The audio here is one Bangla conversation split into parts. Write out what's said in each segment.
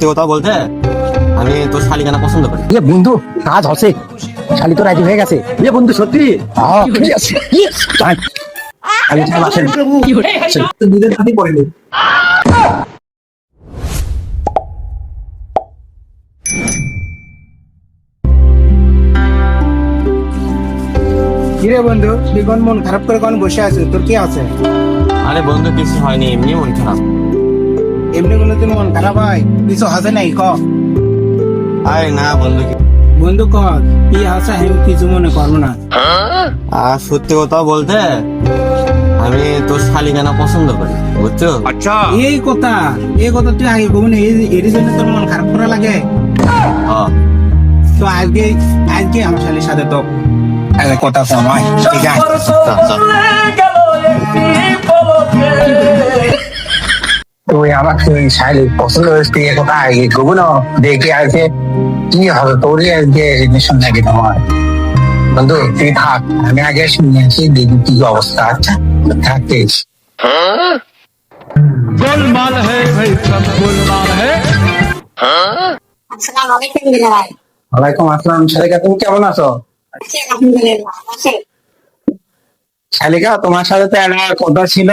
সত্যি কথা বলতে আমি তোর শালিকানা পছন্দ করি। এ বন্ধু কাজ হচ্ছে। শালি তো রাজি হয়ে গেছে। এ বন্ধু সত্যি? হ্যাঁ, ঠিক আছে। ইয়ে, যাই। শালি সাহেব আসেন। দুধের সাথে পড়েনি কিরে বন্ধু তুই মন খারাপ করে কোন বসে আছিস? তোর কি আছে? আরে বন্ধু কিছু হয়নি এমনি মন খারাপ। এমনি কোনো দিন মন খারাপ হয়? কিছু হাসে নাই ক? আরে না বন্ধু কি- বন্ধু ক কি আছে আমি কিছু মনে করব না। আর সত্যি কথা বলতে আমি তোর শালিকানা পছন্দ করি বুঝছ? আচ্ছা। এই কথা এই কথা তুই আগে কবি না এই- এর জন্য তোর মন খারাপ করা লাগে। তো আজকে আজকে আমার শালির সাথে তো। কথা সময় ঠিক আছে। তুই আমার তুই শালি পছন্দ হয়েছে তুই কথা আগে কবু দেখে আজকে কি হবে তোরই আজকে রিলেশন লাগে তোমার। বন্ধু তুই থাক আমি আগে শুনে আসি দেখি কি অবস্থা। আচ্ছা থাকিস আসসালামু আলাইকুম বিলা ভাই। ওয়ালাইকুম আসসালাম শালিকা তুমি কেমন আছো? আছি আলহামদুলিল্লাহ আছি। শালিকা তোমার সাথে তো একটা কথা ছিল?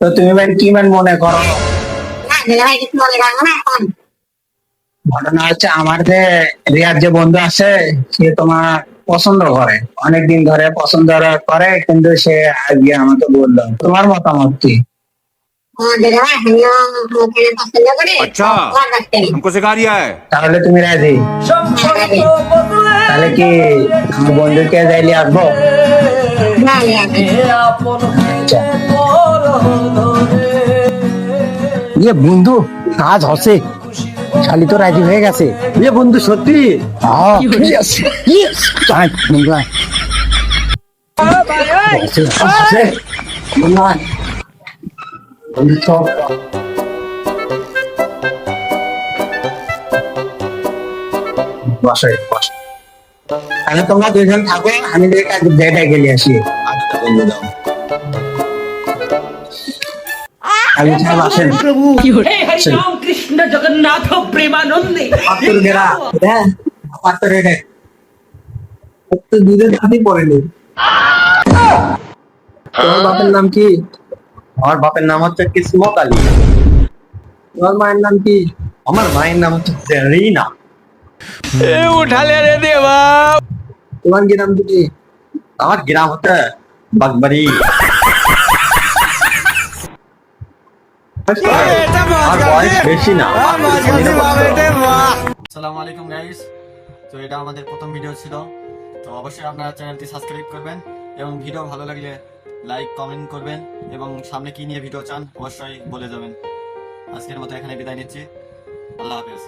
তো তুমি ভাই কি ম্যান মনে করো? ঘটনা হচ্ছে আমার যে রিয়ার যে বন্ধু আছে সে তোমার পছন্দ করে। ধরে পছন্দ করে কিন্তু সে আমাকে বলল তোমার মতামত কি? তাহলে তুমি রাজি? তাহলে কি বন্ধুকে যাইলে আসব? আচ্ছা। ইয়ে বন্ধু কাজ হচ্ছে শালি তো রাজি হয়ে গেছে এ বন্ধু সত্যি হ্যাঁ, ঠিক আছে। ইয়ে, যাই, বন্ধু আয়। হচ্ছে, হচ্ছে। বন্ধু আয়। বন্ধু চল। বসো বসো তাহলে তোমরা দুজন থাকো আমি দেখে ডেটা গেলে আসি আচ্ছা বন্ধু দাও হ্যাঁ, বাপের নাম কি? আমার বাপের নাম হচ্ছে কিসমত আলী। তোমার মায়ের নাম কি? আমার মায়ের নাম হচ্ছে রিনা উঠালে রে দেবা। তোমার গ্রাম আমার গ্রাম হচ্ছে বাগবাড়ি। তো এটা আমাদের প্রথম ভিডিও ছিল। তো অবশ্যই আপনারা সাবস্ক্রাইব করবেন এবং ভিডিও ভালো লাগলে লাইক কমেন্ট করবেন এবং সামনে কি নিয়ে ভিডিও চান অবশ্যই বলে যাবেন। আজকের মতো এখানে বিদায় নিচ্ছি। আল্লাহ হাফেজ।